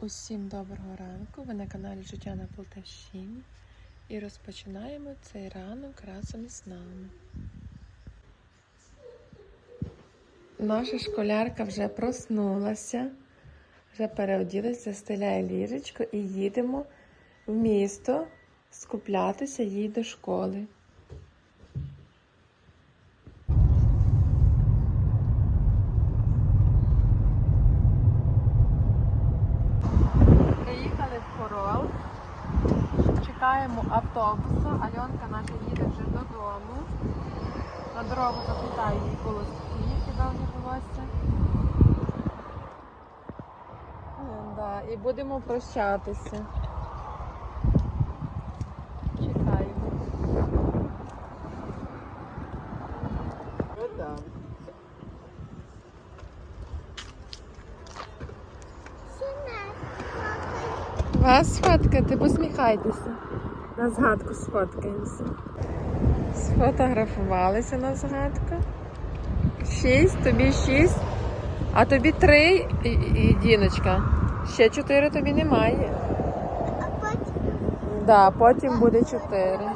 Усім доброго ранку. Ви на каналі Життя на Полтавщині. І розпочинаємо цей ранок разом із нами. Наша школярка вже проснулася, вже переоділася, застеляє ліжечко і їдемо в місто скуплятися їй до школи. Приїхали в Хорол. Чекаємо автобуса. Альонка наша їде вже додому. На дорогу заплітаю їй колоски, які довгі волосся. Да, і будемо прощатися. Чекаємо. Вас сфоткати, посміхайтеся. На згадку сфоткаємося. Сфотографувалися на згадку. Шість, тобі шість, а тобі три Діночка. Ще чотири тобі немає. А потім Да, потім буде чотири.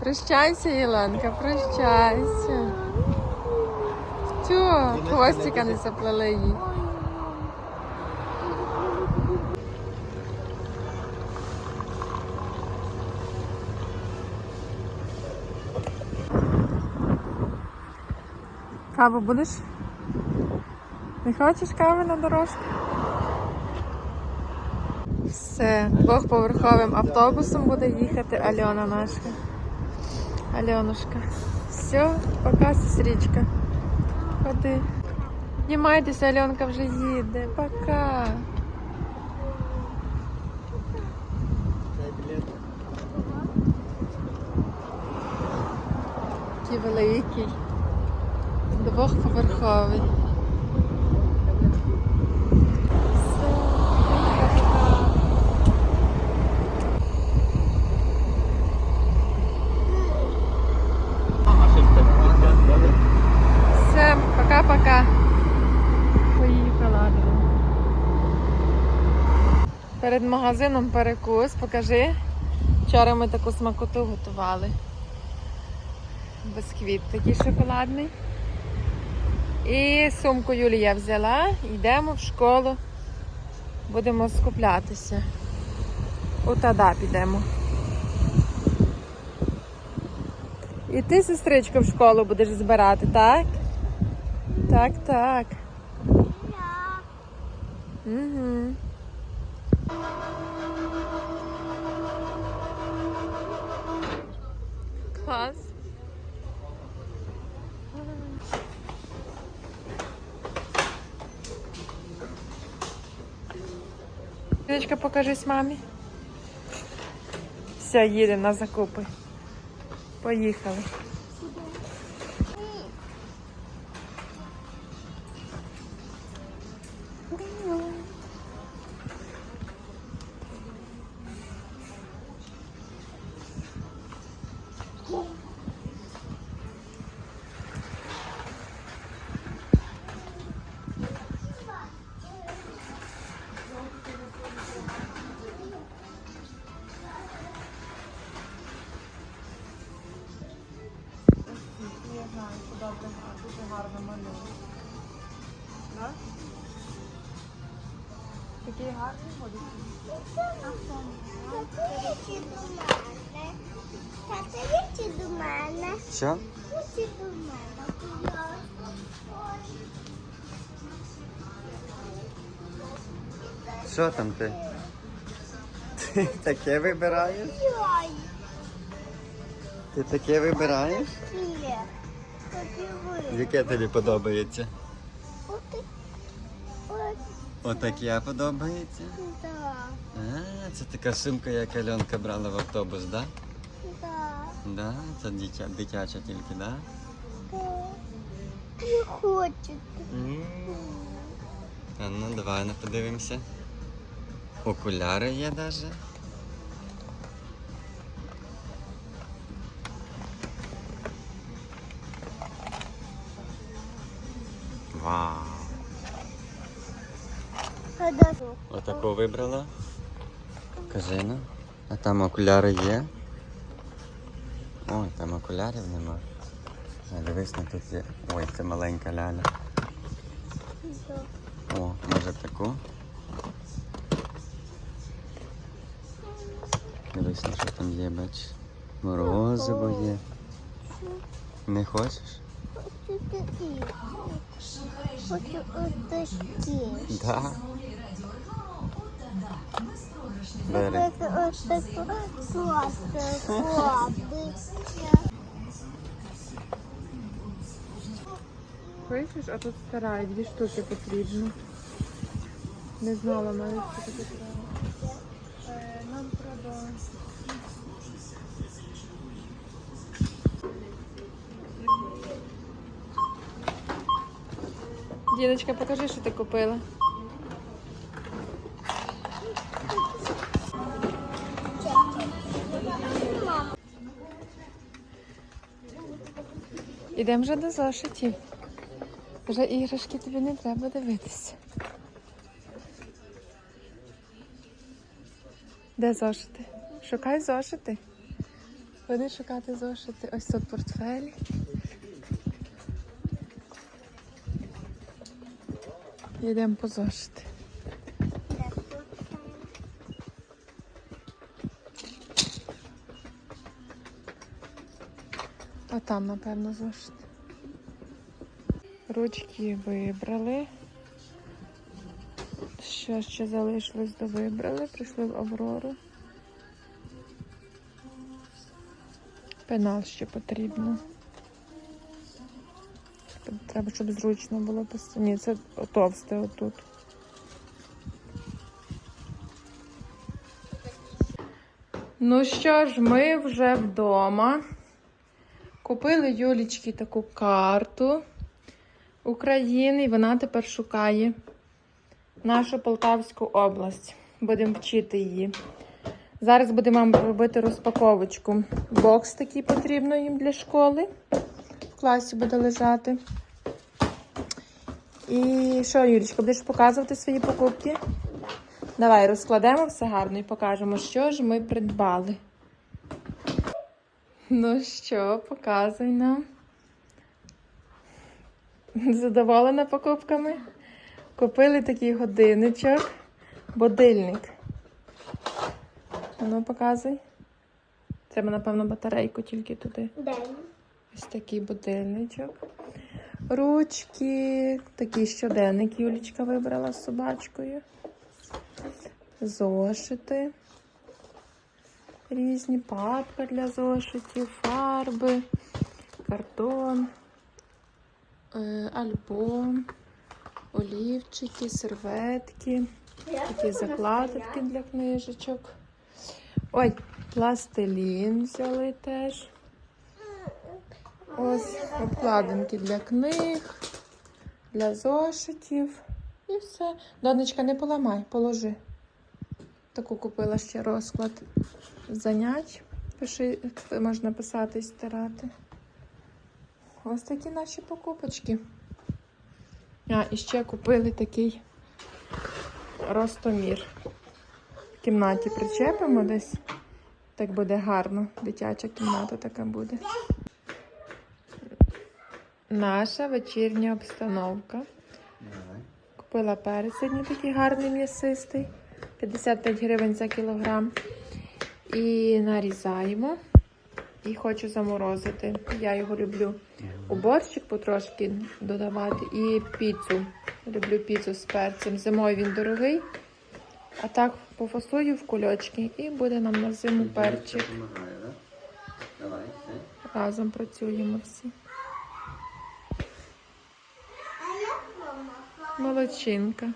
Прощайся, Єленка, прощайся. Тю, хвостика не заплели їй. Каву будеш? Не хочеш кави на дорожку? Все, двохповерховим автобусом буде їхати Альона наша. Альонушка. Все, пока, сестричка. Ходи. Піднімайтеся, Альонка вже їде. Пока. Такий великий. Двохповерховий. Все, пока-пока. Поїхала. Перед магазином перекус, покажи. Вчора ми таку смакоту готували. Бисквіт такий шоколадний. І сумку Юлія взяла. Йдемо в школу. Будемо скуплятися. У тада підемо. І ти, сестричко, в школу будеш збирати, так? Так, так. Угу. Клас. Дочка, покажись мамі. Все, їдемо на закупи. Поїхали. Добре, дуже гарно малює. Так? Такий гарний. Тата, їдь до мене. До мене. Що? Їдь до мене. Що там ти? Ти таке вибираєш? Ти таке вибираєш? Ні. Яке тобі подобається? От і- от, Отаке подобається? да, А, це така сумка, як Альонка брала в автобус, да? да, Да, це дитя, дитяча тільки, да? да. Не. М. А ну давай ну, подивимося. Окуляри є навіть. Отаку вибрала. Кажи ну. А там окуляри є. Ой, там окулярів нема. А дивись, ну тут є. Ой, це маленька ляля. О, може таку. Дивись, ну що там є, бач. Морозиво є. Не хочеш? Хочу такі. Хочу отакі. Да. Бери. Бачиш, а тут стара, дві штуки потрібно. Не знала навіть, що таке треба. Нам треба. Діночка, покажи, що ти купила. Ідемо вже до зошитів. Вже іграшки тобі не треба дивитися. Де зошити? Шукай зошити. Ходи шукати зошити. Ось тут портфелі. Йдемо по зошити. А там, напевно, зошит. Ручки вибрали. Що ще залишилось, до вибрали. Прийшли в Аврору. Пенал ще потрібно. Треба, щоб зручно було писати. Ні, це товсте отут. Ну що ж, ми вже вдома. Купили Юлічки таку карту України, і вона тепер шукає нашу Полтавську область. Будемо вчити її. Зараз будемо робити розпаковочку. Бокс такий потрібно їм для школи. В класі буде лежати. І що, Юлічка, будеш показувати свої покупки? Давай розкладемо все гарно і покажемо, що ж ми придбали. Ну що, показуй нам. Задоволена покупками? Купили такий годинничок, будильник. Ну, показуй. Ми, напевно, батарейку тільки туди. День. Ось такий будильничок. Ручки, такий щоденник Юлічка вибрала з собачкою. Зошити. Різні папка для зошитів, фарби, картон, е, альбом, олівчики, серветки, такі закладки для книжечок. Ой, пластилін взяли теж. Ось обкладинки для книг, для зошитів. І все. Донечка, не поламай, положи. Таку купила ще розклад занять. Пиши, можна писати і стирати. Ось такі наші покупочки. А, і ще купили такий ростомір. В кімнаті причепимо десь. Так буде гарно. Дитяча кімната така буде. Наша вечірня обстановка. Купила перець такий гарний м'ясистий. 55 гривень за кілограм. І нарізаємо. І хочу заморозити. Я його люблю. У борщик потрошки додавати. І піцу. Люблю піцу з перцем. Зимою він дорогий. А так пофасую в кульочки і буде нам на зиму перчик. Разом працюємо всі. Молодчинка.